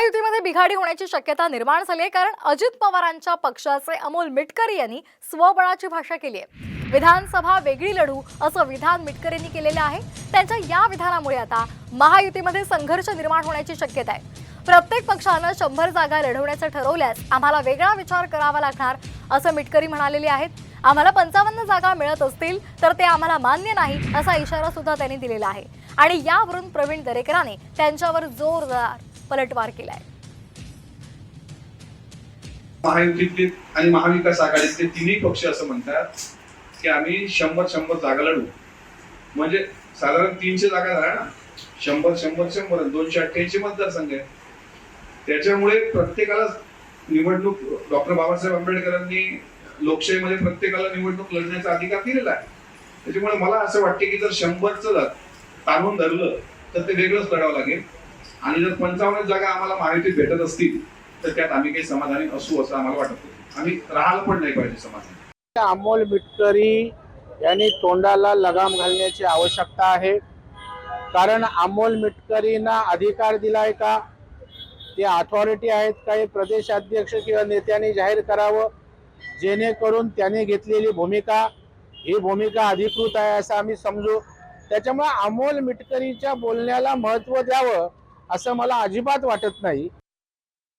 महायुतीमध्ये बिघाडी होण्याची शक्यता निर्माण झाली आहे कारण अजित पवारांच्या पक्षाचे अमोल मिटकरी यांनी स्वबळाची भाषा केली आहे. विधानसभा वेगळी लढू असं विधान मिटकरींनी केलेलं आहे. त्यांच्या या विधानामुळे आता महायुतीमध्ये संघर्ष निर्माण होण्याची शक्यता आहे. प्रत्येक पक्षानं शंभर जागा लढवण्याचं ठरवल्यास आम्हाला वेगळा विचार करावा लागणार असं मिटकरी म्हणालेले आहेत. आम्हाला पंचावन्न जागा मिळत असतील तर ते आम्हाला मान्य नाही असा इशारा सुद्धा त्यांनी दिलेला आहे. आणि यावरून प्रवीण दरेकरांनी त्यांच्यावर जोरदार पलटवार केलाय. महायुतीतले आणि महाविकास आघाडीतले तिन्ही पक्ष असं म्हणतात की आम्ही शंभर शंभर जागा लढू. म्हणजे साधारण तीनशे जागा झाल्या ना? शंभर शंभर शंभर दोनशे अठ्ठ्याऐंशी मतदारसंघ आहे त्याच्यामुळे प्रत्येकाला निवडणूक डॉक्टर बाबासाहेब आंबेडकरांनी लोकशाहीमध्ये प्रत्येकाला निवडणूक लढण्याचा अधिकार दिलेला आहे. त्याच्यामुळे मला असं वाटते की जर शंभरचं ताणून धरलं तर ते वेगळंच लढावं लागेल. आणि जर पंचावन्न जागा आम्हाला महायुतीत भेटत असतील तर त्यात आम्ही काही समाधानी असू असं आम्हाला वाटत आम्ही राहायला पण नाही पाहिजे समाधानी. अमोल मिटकरी यांनी तोंडाला लगाम घालण्याची आवश्यकता आहे. कारण अमोल मिटकरींना अधिकार दिलाय का? ते अथॉरिटी आहेत काही प्रदेशाध्यक्ष किंवा नेत्यांनी जाहीर करावं. जेणेकरून त्याने घेतलेली भूमिका ही भूमिका अधिकृत आहे असं आम्ही समजू. त्याच्यामुळे अमोल मिटकरीच्या बोलण्याला महत्त्व द्यावं असं मला अजिबात वाटत नाही.